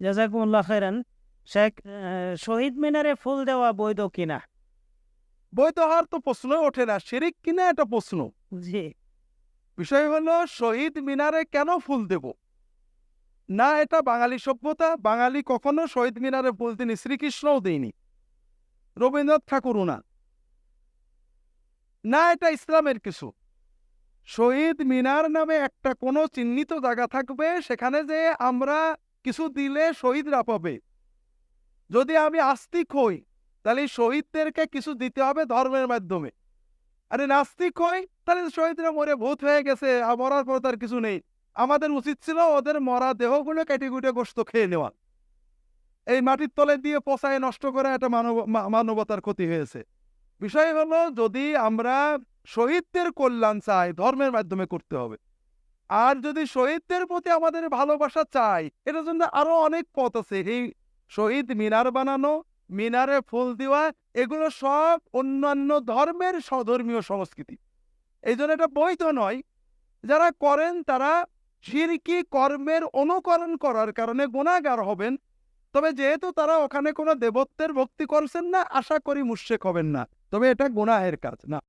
জাজাকুমুল্লাহ খেরান শেখ শহীদ মিনারে ফুল দেওয়া বৈধ কিনা? বৈধ হওয়ার তো প্রশ্ন ওঠে না। শিরিক কিনা এটা প্রশ্ন? জি। বিষয় হলো শহীদ মিনারে কেন ফুল দেব? না এটা বাঙালি সভ্যতা। বাঙালি কখনো শহীদ মিনারে ফুল দিনি শ্রীকৃষ্ণও দেয়নি। রবীন্দ্রনাথ ঠাকুরও না না এটা ইসলামের কিছু। শহীদ মিনার নামে একটা কোনো চিহ্নিত জায়গা থাকবে সেখানে যে আমরা কিছু দিলে শহীদরা পাবে। যদি আমি আস্তিক হই, তাহলে শহীদদেরকে কিছু দিতে হবে ধর্মের মাধ্যমে। আরে নাস্তিক হই, তাহলে শহীদরা মরে ভূত হয়ে গেছে মরার পর তার কিছু নেই। আমাদের উচিত ছিল ওদের মরা দেহগুলো কেটে কুটে গোস্ত খেয়ে নেওয়া। এই মাটির তলে দিয়ে পচায় নষ্ট করে একটা মানব মানবতার ক্ষতি হয়েছে। বিষয় হলো, যদি আমরা শহীদদের কল্যাণ চাই, ধর্মের মাধ্যমে করতে হবে। আর যদি শহীদদের প্রতি আমাদের ভালোবাসা চাই, এটার জন্য আরও অনেক পথ আছে। এই শহীদ মিনার বানানো, মিনারে ফুল দেওয়া, এগুলো সব অন্যান্য ধর্মের স্বধর্মীয় সংস্কৃতি। এই জন্য এটা বৈধ নয়। যারা করেন তারা শিরকি কর্মের অনুকরণ করার কারণে গুণাগার হবেন। তবে যেহেতু তারা ওখানে কোনো দেবত্বের ভক্তি করছেন না, আশা করি মুশেক হবেন না। তবে এটা গুণাহের কাজ, না।